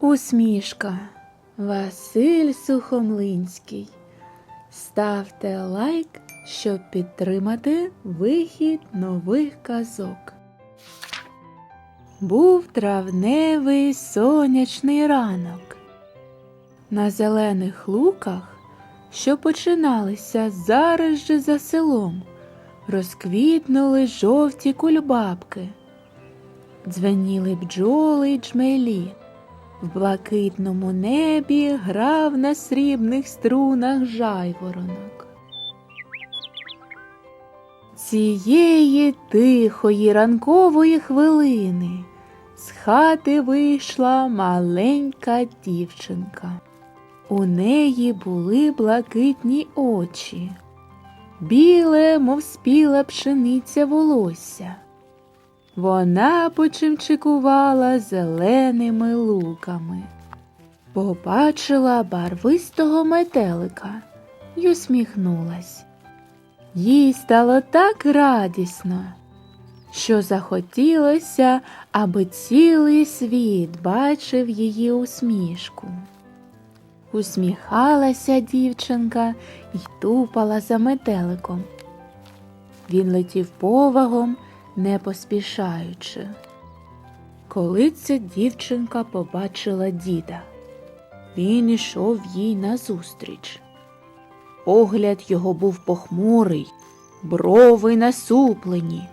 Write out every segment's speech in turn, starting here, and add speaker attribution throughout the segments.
Speaker 1: Усмішка Василь Сухомлинський. Ставте лайк, щоб підтримати вихід нових казок. Був травневий сонячний ранок. На зелених луках, що починалися зараз же за селом, розквітнули жовті кульбабки. Дзвеніли бджоли й джмелі. В блакитному небі грав на срібних струнах жайворонок. Цієї тихої ранкової хвилини з хати вийшла маленька дівчинка. У неї були блакитні очі, біле, мов спіла пшениця волосся. Вона почимчикувала зеленими луками, побачила барвистого метелика й усміхнулась. Їй стало так радісно, що захотілося, аби цілий світ бачив її усмішку. Усміхалася дівчинка й тупала за метеликом. Він летів повагом, не поспішаючи. Коли ця дівчинка побачила діда, він ішов їй назустріч. Погляд його був похмурий, брови насуплені,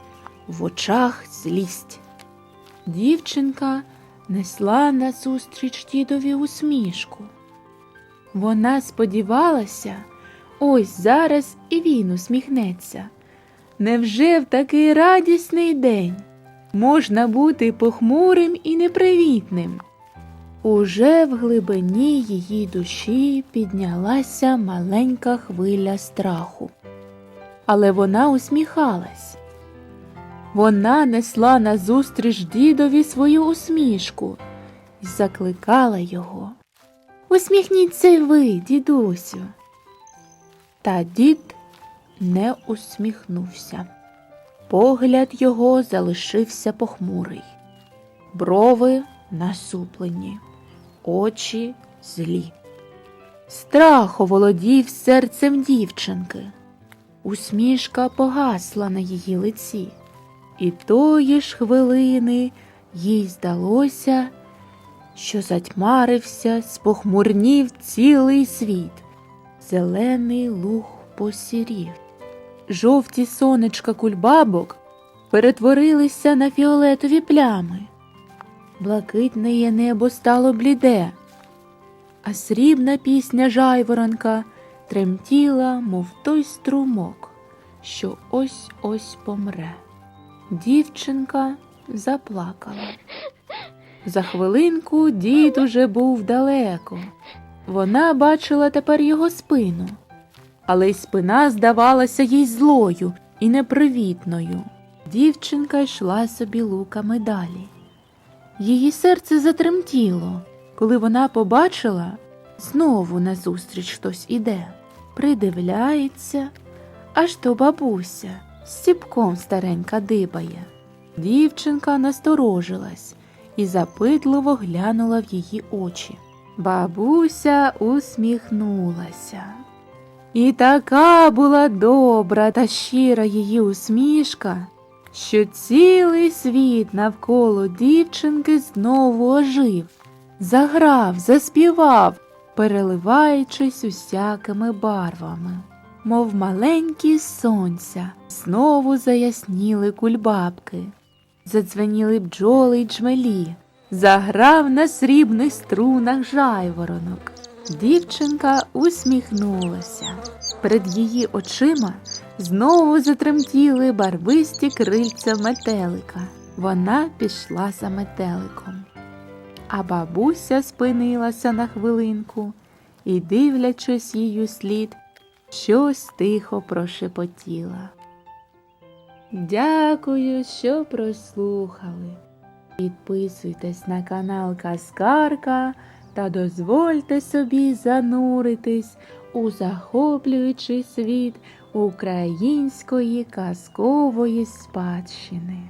Speaker 1: в очах злість. Дівчинка несла назустріч дідові усмішку. Вона сподівалася, ось зараз і він усміхнеться. Невже в такий радісний день можна бути похмурим і непривітним? Уже в глибині її душі піднялася маленька хвиля страху. Але вона усміхалась. Вона несла назустріч дідові свою усмішку і закликала його. Усміхніться й ви, дідусю. Та дід не усміхнувся. Погляд його залишився похмурий, брови насуплені, очі злі. Страх оволодів серцем дівчинки. Усмішка погасла на її лиці, і тої ж хвилини їй здалося, що затьмарився, спохмурнів цілий світ. Зелений луг посірів. Жовті сонечка кульбабок перетворилися на фіолетові плями. Блакитне небо стало бліде, а срібна пісня жайворонка тремтіла, мов той струмок, що ось ось помре. Дівчинка заплакала. За хвилинку дід уже був далеко. Вона бачила тепер його спину, але й спина здавалася їй злою і непривітною. Дівчинка йшла собі луками далі. Її серце затремтіло, коли вона побачила, знову назустріч хтось іде, придивляється, аж то бабуся з ціпком старенька дибає. Дівчинка насторожилась і запитливо глянула в її очі. Бабуся усміхнулася. І така була добра та щира її усмішка, що цілий світ навколо дівчинки знову ожив, заграв, заспівав, переливаючись усякими барвами, мов маленькі сонця, знову заясніли кульбабки, задзвеніли бджоли й джмелі, заграв на срібних струнах жайворонок. Дівчинка усміхнулася. Перед її очима знову затремтіли барвисті крильця метелика. Вона пішла за метеликом. А бабуся спинилася на хвилинку і, дивлячись її слід, щось тихо прошепотіла. Дякую, що прослухали. Підписуйтесь на канал Каскарка та дозвольте собі зануритись у захоплюючий світ української казкової спадщини.